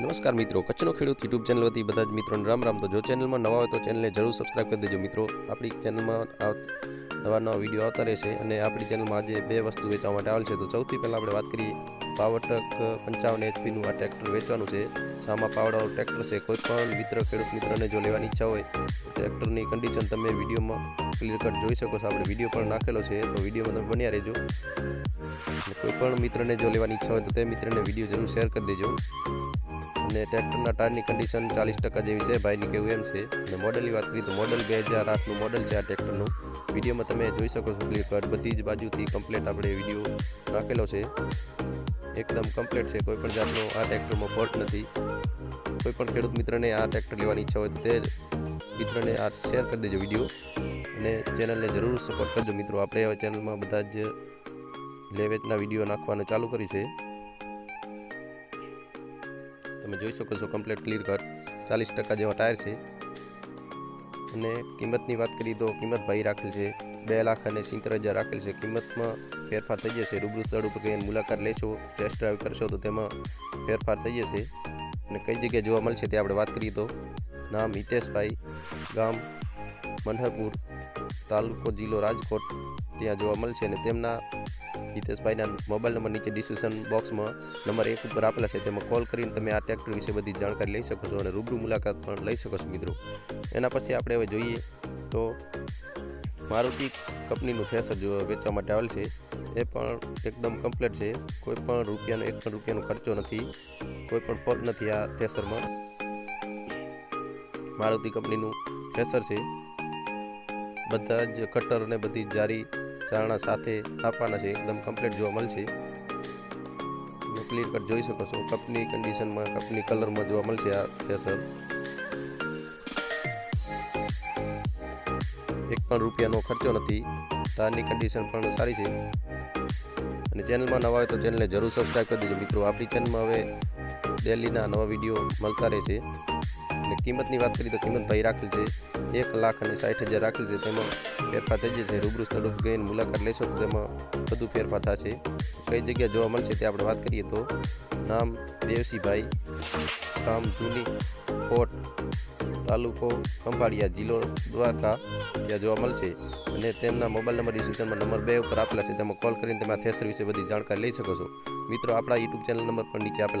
નમસ્કાર મિત્રો, કચ્છનો ખેડૂત યુટ્યુબ ચેનલ વતી બધા જ મિત્રોને રામ રામ. તો જો ચેનલમાં નવા હોય તો ચેનલને જરૂર સબસ્ક્રાઇબ કરી દેજો મિત્રો. આપણી ચેનલમાં નવા નવા વીડિયો આવતા રહેશે અને આપણી ચેનલમાં આજે બે વસ્તુ વેચવા માટે આવેલ છે. તો સૌથી પહેલાં આપણે વાત કરીએ પાવરટક પંચાવન એચપીનું આ ટ્રેક્ટર વેચવાનું છે. સામા પાવડાવાળું ટ્રેક્ટર છે. કોઈ પણ મિત્ર, ખેડૂત, મિત્રને જો લેવાની ઈચ્છા હોય, ટ્રેક્ટરની કન્ડિશન તમે વિડીયોમાં ક્લિયર કટ જોઈ શકો છો. આપણે વીડિયો પણ નાખેલો છે, તો વિડીયોમાં તમે બન્યા રહેજો. કોઈ પણ મિત્રને જો લેવાની ઈચ્છા હોય, તો તે મિત્રને વીડિયો જરૂર શેર કરી દેજો. અને ટ્રેક્ટરના ટાયરની કન્ડિશન ચાલીસ ટકા જેવી છે. ભાઈની કેવું એમ છે. અને મોડલની વાત કરીએ તો મોડલ બે હજાર આઠનું મોડલ છે આ ટ્રેક્ટરનું. વિડીયોમાં તમે જોઈ શકો છો ક્લિયર કટ બધી જ બાજુથી કમ્પ્લેટ આપણે વીડિયો નાખેલો છે. એકદમ કમ્પ્લીટ છે. કોઈ પણ જાતનો આ ટ્રેક્ટરમાં ફોલ્ટ નથી. કોઈ પણ ખેડૂત મિત્રને આ ટ્રેક્ટર લેવાની ઈચ્છા હોય તો તે મિત્રને આ શેર કરી દેજો વીડિયો અને ચેનલને જરૂર સપોર્ટ કરજો મિત્રો. આપણે ચેનલમાં બધા જ લેવેચના વીડિયો નાખવાનું ચાલુ કર્યું છે. તમે જોઈ શકો છો કમ્પ્લીટ ક્લિયર કટ ચાલીસ ટકા જેવા ટાયર છે. અને કિંમતની વાત કરીએ તો કિંમત ભાઈ રાખેલ છે. બે લાખ અને સિત્તેર હજાર રાખેલ છે. કિંમતમાં ફેરફાર થઈ જશે. રૂબરૂ સ્થળ ઉપર કઈ મુલાકાત લેશો ટેસ્ટ ડ્રાઈવ કરશો, તો તેમાં ફેરફાર થઈ જશે. અને કઈ જગ્યાએ જોવા મળશે તે આપણે વાત કરીએ તો નામ હિતેશભાઈ ગામ મનહરપુર તાલુકો જિલ્લો રાજકોટ. ત્યાં જોવા મળશે અને તેમના હિતેશભાઈના મોબાઈલ નંબર નીચે ડિસ્ક્રિપ્શન બોક્સમાં નંબર એક ઉપર આપેલા છે. તેમાં કોલ કરીને તમે આ ટ્રેક્ટર વિશે બધી જાણકારી લઈ શકો છો અને રૂબરૂ મુલાકાત પણ લઈ શકો છો મિત્રો. એના પછી આપણે હવે જોઈએ તો મારુતિ કંપનીનું થેસર જો વેચવા માટે આવેલ છે, એ પણ એકદમ કમ્પ્લીટ છે. કોઈ પણ રૂપિયાનો, એક પણ રૂપિયાનો ખર્ચો નથી. કોઈ પણ ફોલ્ટ નથી આ થેસરમાં. મારુતિ કંપનીનું થેસર છે. બધા જ કટર અને બધી જારી ચારણા સાથે આપવાના છે. એકદમ કમ્પ્લીટ જોવા મળશે ક્લિયર કટ જોઈ શકો છો. કપની કન્ડિશનમાં કપની કલરમાં જોવા મળશે આ થેસર. એક પણ રૂપિયાનો ખર્ચો નથી. તારની કન્ડિશન પણ સારી છે. અને ચેનલમાં નવા હોય તો ચેનલને જરૂર સબસ્ક્રાઈબ કરી દેજો. મિત્રો, આપણી ચેનલમાં હવે ડેલીના નવા વીડિયો મળતા રહે છે. અને કિંમતની વાત કરીએ તો કિંમત ભાઈ રાખેલ છે. એક લાખ અને સાઠ હજાર રાખેલ છે. તેમાં ફેરફાર થઈ જશે. રૂબરૂ સ્થળો ગઈને મુલાકાત લેશો તો તેમાં બધું ફેરફાર થશે. કઈ જગ્યાએ જોવા મળશે તે આપણે વાત કરીએ તો નામ દેવસીભાઈ ગામ જૂની કોટ તાલુકો ખંભાળિયા જિલ્લો દ્વારકા ત્યાં જોવા મળશે. અને તેમના મોબાઈલ નંબર ડિસ્ક્રિપ્શનમાં નંબર બે ઉપર આપેલા છે. તેમાં કોલ કરીને તમે આ થેસર વિશે બધી જાણકારી લઈ શકો છો. મિત્રો, આપણા યુટ્યુબ ચેનલ નંબર પણ નીચે આપેલા